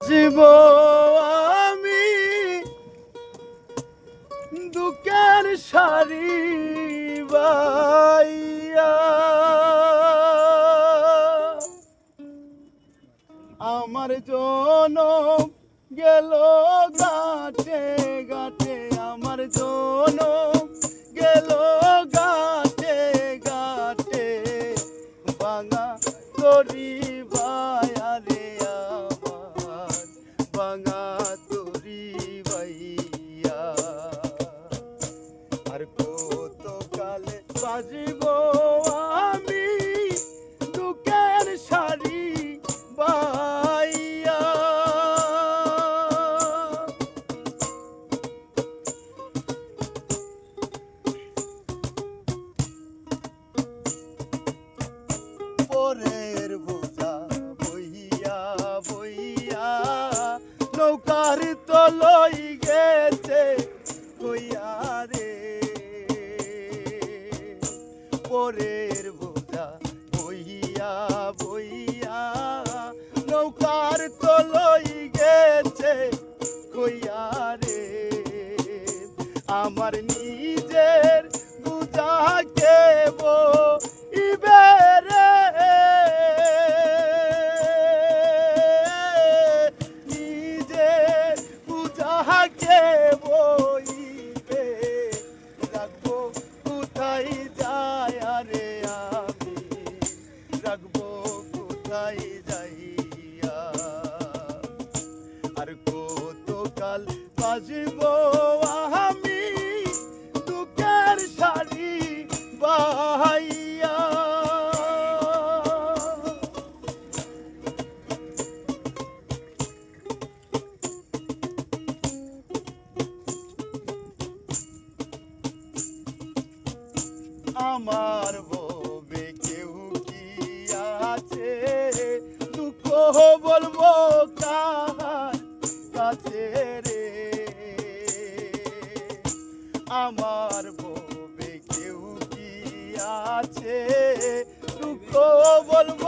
জীব আমি দুঃখের সারি বাইয়া। আমার জনম গেল গাটে গাটে আমার জনম গেল গাটে গাটে বাঙা তরি বায়ারে পরের বোঝা বইয়া বইয়া। নৌকার তলই গেছে কইয়া রে। পরের বোঝা বইয়া বইয়া। নৌকার তলই গেছে কইয়া রে। আমার নিজের বুঝা কেব কাল বাজব আমি দুঃখের শাড়ি বাহাইয়া। আমার ববে কেউ কি আছে? দুঃখ বলব কার আমার ববে কেউ কি আছে? দুঃখ বলব